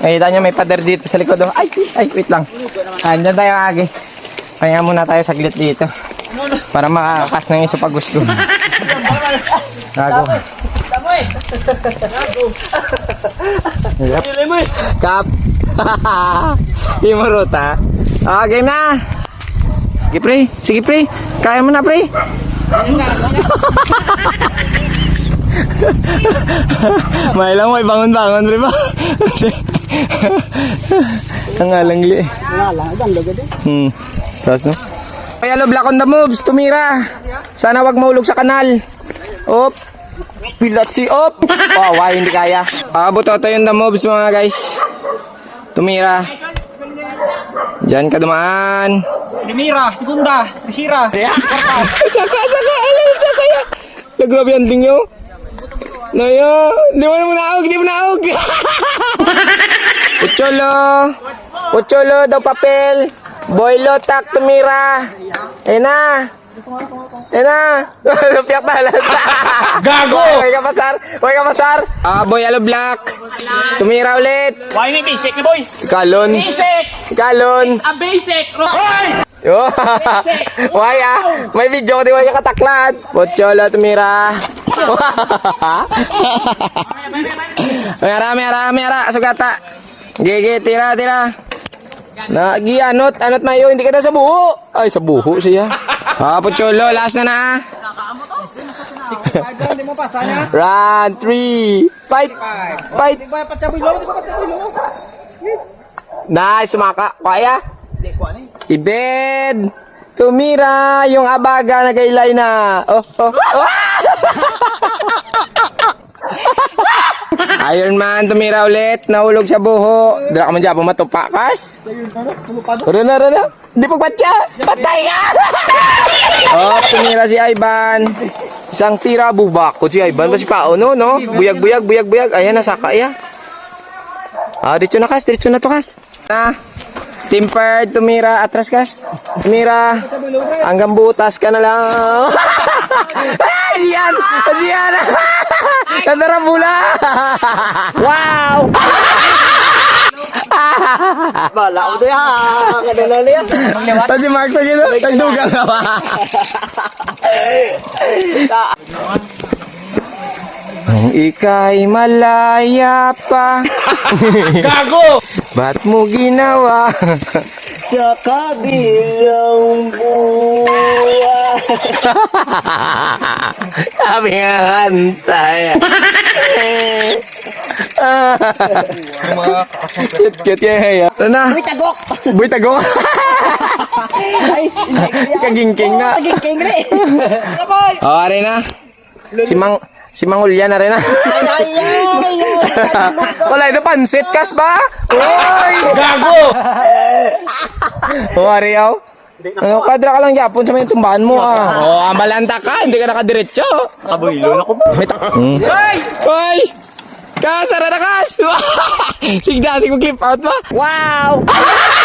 Nakita nyo may pader dito sa likod. oh. Ay, ay, wait lang. Andyan tayo agi. Pahinga muna tayo saglit dito. Para makakas ng iso pag gusto. Gago. Yep. Kap. Di mo ruta. Ah, game na. Sige pre, sige pre. Kaya mo na pre. may lang, may bangon-bangon pre ba? Ang alangli. Wala, ganda ganda. Hmm. Tapos no? Kaya lo black on the moves, tumira. Sana wag mahulog sa kanal. Op. Pilat si Op. Oh, why hindi kaya. Abot ito yung the moves mga guys. Tumira. Diyan ka dumaan. Primera, segunda, tercera. Tsaka, tsaka, alay, tsaka ya. Na grabe ang dingyo. Naya, di mo na naog, di mo naog. Ucholo. Ucholo daw papel. Boylo tak tumira. Ayun na. Ayun na. Lupiak na Gago! Huwag ka pasar. Huwag ka pasar. Ah, boy, alo black. Tumira ulit. Why may basic ni boy? Kalon. Basic! Kalon. A basic! Yo. Why ah? May video ko di wala kataklan. Pocholo tumira. Mera mera mera sugata. Gigi tira tira. Lagi anot anot mayo hindi ka na sa buho. Ay sa buho siya. Ah, Pocholo last na na. ah. Run, three, fight, fight. Nice, sumaka. Kaya? Ibed! Tumira yung abaga na kailay na. Oh, oh, oh. Iron Man, tumira ulit. Nahulog sa buho. Dala ka man dyan, matupakas. Rana na, rana. Hindi pagpatya. Patay ka! oh, tumira si Ivan. Isang tira, bubakot si Ivan. Basi pa, no, no? Buyag, buyag, buyag, buyag. Ayan, nasaka ya. Ah, dito na kas, dito na to kas. Na. Tempered, tumira, atras kas. Tumira. Hanggang butas ka na lang. Ay, yan! Yan! Nandarabula! wow! Bala ko diya. Kadala niya. Tapos si Mark pa dito, nagdugang na ba? Kung ika'y malaya pa Gago! Ba't mo ginawa? Sa kabilang buwan. Sabi nga kantay. Cute, cute kaya. Ano na? Uy, tagok! Buy tago. Ay, Kagingking na. Kagingking na eh. Oh, are na. Si Mang si Mangulya na rin ay. Wala ito pansit kas ba? Hoy! Gago! Oh, are yaw. Ano, kadra ka lang yapon sa may tumbahan mo ah. Oh, amalanta ka, hindi ka nakadiretso. Kaboylo na ko. Hmm. Ay! Hoy! Kasara na kas! Sigda, sig clip out ba? Wow!